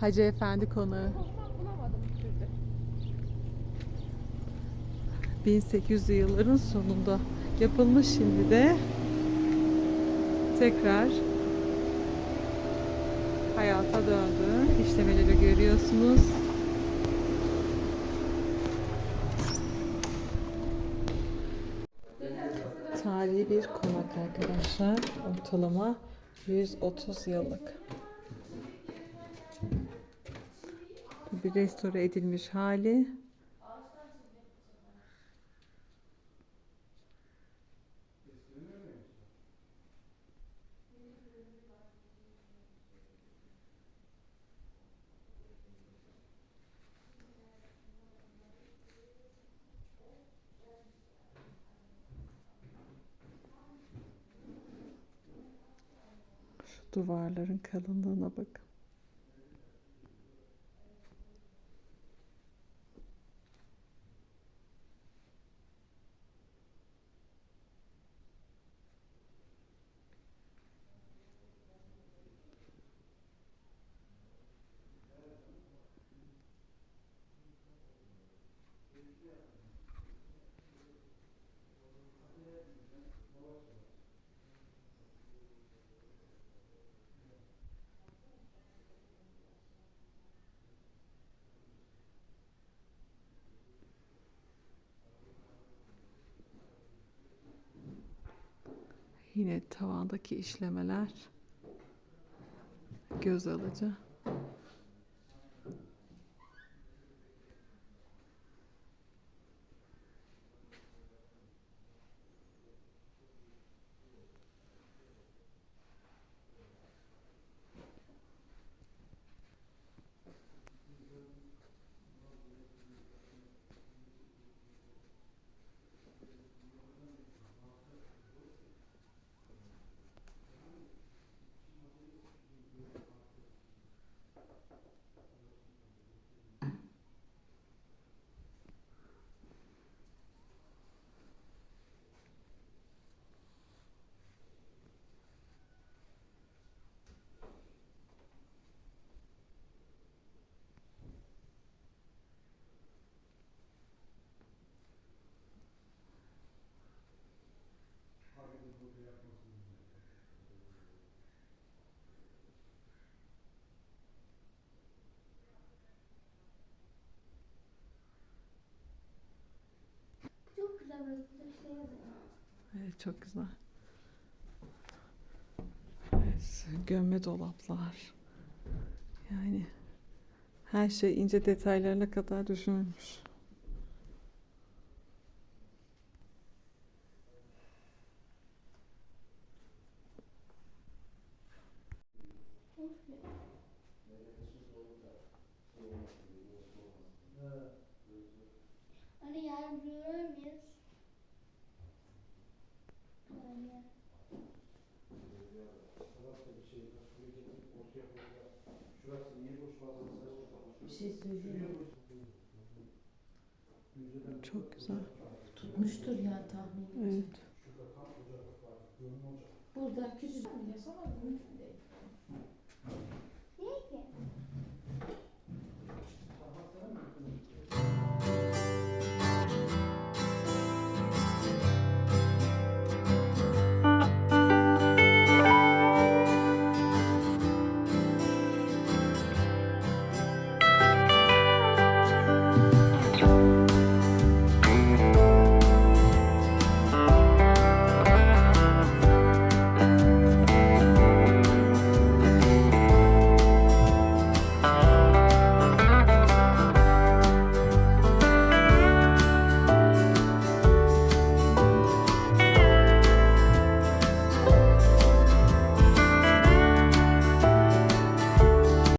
Hacı Efendi Konağı. Kozmak bulamadım bir türlü. 1800'lü yılların sonunda yapılmış şimdi de tekrar hayata döndü. İşlemeleri görüyorsunuz. Tarihi bir konak arkadaşlar. Ortalama 130 yıllık. Bir restore edilmiş hali. Duvarların kalınlığına bakın. Yine tavandaki işlemeler göz alıcı. Çok güzel burası. Bir şey yazıyor. Evet çok güzel. Evet, gömme dolaplar. Yani her şey ince detaylarına kadar düşünülmüş. Anne yarın buraya uğrar Bir şey söyleyeyim. Çok güzel. Tutmuştur yani tahmin. Evet. Burada küçücük yaşamadım.